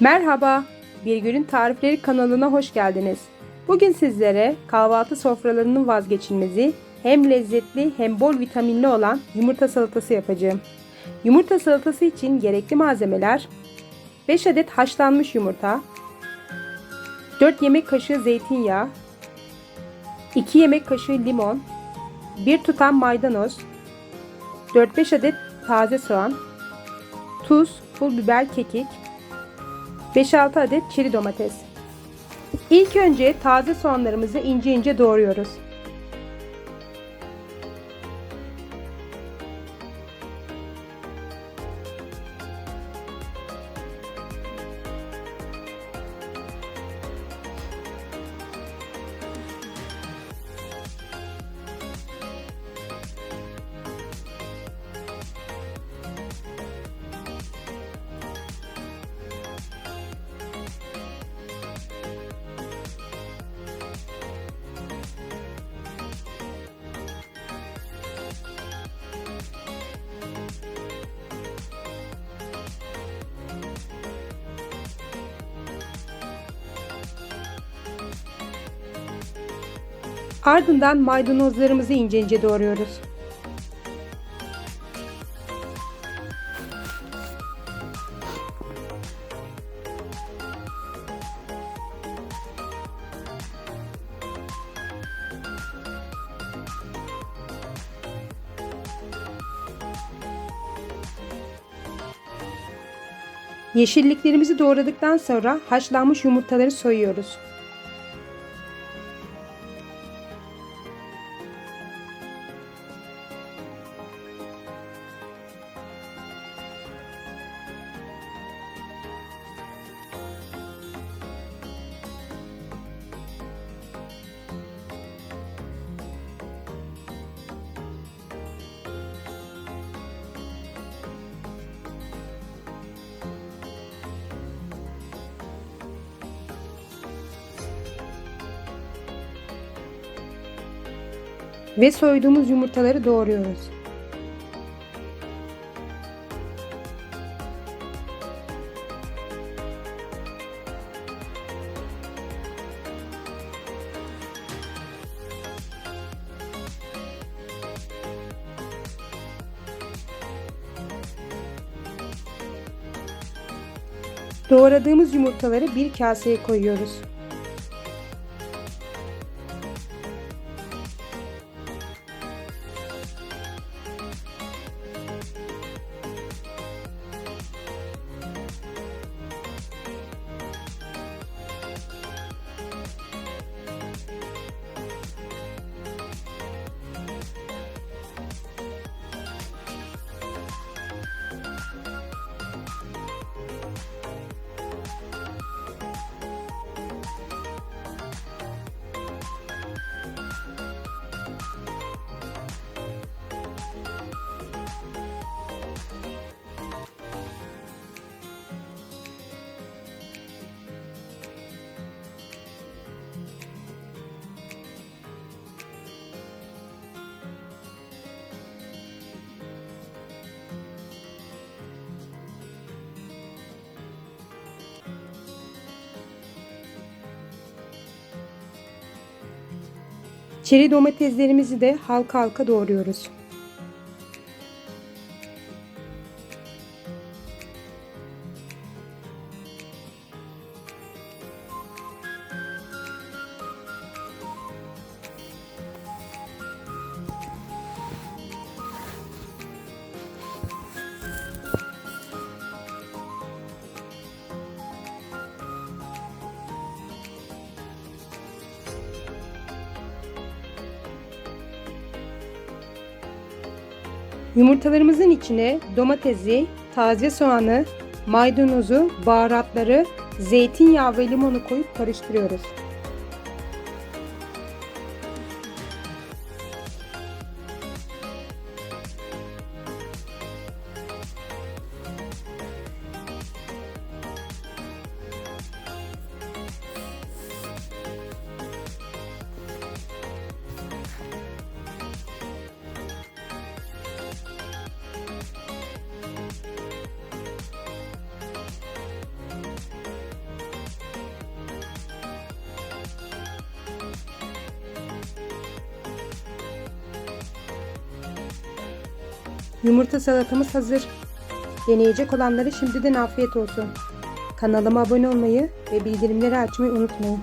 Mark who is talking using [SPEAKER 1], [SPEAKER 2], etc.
[SPEAKER 1] Merhaba, Bir Günün Tarifleri kanalına hoş geldiniz. Bugün sizlere kahvaltı sofralarının vazgeçilmezi, hem lezzetli hem bol vitaminli olan yumurta salatası yapacağım. Yumurta salatası için gerekli malzemeler 5 adet haşlanmış yumurta, 4 yemek kaşığı zeytinyağı, 2 yemek kaşığı limon, 1 tutam maydanoz, 4-5 adet taze soğan, tuz, pul biber, kekik, 5-6 adet çeri domates. İlk önce taze soğanlarımızı ince ince doğruyoruz. Ardından maydanozlarımızı ince ince doğruyoruz. Yeşilliklerimizi doğradıktan sonra haşlanmış yumurtaları soyuyoruz. Ve soyduğumuz yumurtaları doğruyoruz. Doğradığımız yumurtaları bir kaseye koyuyoruz. Çeri domateslerimizi de halka halka doğruyoruz. Yumurtalarımızın içine domatesi, taze soğanı, maydanozu, baharatları, zeytinyağı ve limonu koyup karıştırıyoruz. Yumurta salatamız hazır. Deneyecek olanlara şimdiden afiyet olsun. Kanalıma abone olmayı ve bildirimleri açmayı unutmayın.